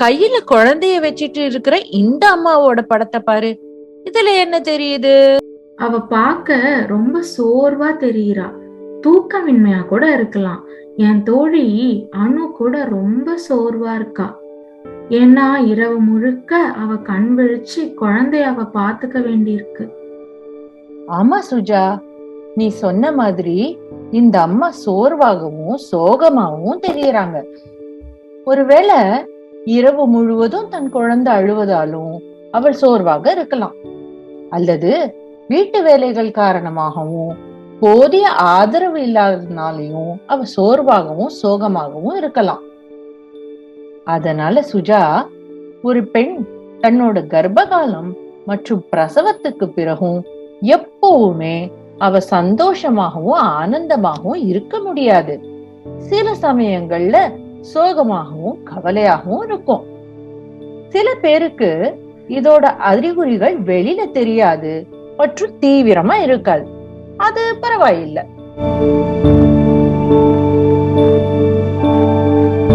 கையில குழந்தைய வச்சிட்டு இருக்கிற இந்த அம்மாவோட படத்தை பாரு. இதுல என்ன தெரியுது? அவ பார்க்க ரொம்ப சோர்வா தெரியுறா. தூக்கமின்மையா கூட இருக்கலாம். என் தோழி அனு கூட ரொம்ப சோர்வா இருக்கா. ஏன்னா இரவு முழுக்க அவ கண் விழிச்சு குழந்தைய அவ பாத்துக்க வேண்டியிருக்கு. ஆமா சுஜா. நீ சொன்ன மாதிரி இந்த அம்மா சோர்வாகவும் சோகமாகவும் தெரியறாங்க. ஒருவேளை இரவு முழுவதும் தன் குழந்தை அழுவதாலும் அவள் சோர்வாக இருக்கலாம். அல்லது வீட்டு வேலைகள் காரணமாகவும் போதிய ஆதரவு இல்லாததுனாலையும் அவ சோர்வாகவும் சோகமாகவும் இருக்கலாம். அதனால சுஜா ஒரு பெண் தன்னோட கர்ப்பகாலம் மற்றும் பிரசவத்துக்கு பிறகும் எப்பவுமே அவ சந்தோஷமாகவும் ஆனந்தமாகவும் இருக்க முடியாது. சில சமயங்கள்ல சோகமாகவும் கவலையாகவும் இருக்கும். சில பேருக்கு இதோட அறிகுறிகள் வெளியில தெரியாது மற்றும் தீவிரமா இருக்காது. அது பரவாயில்லை.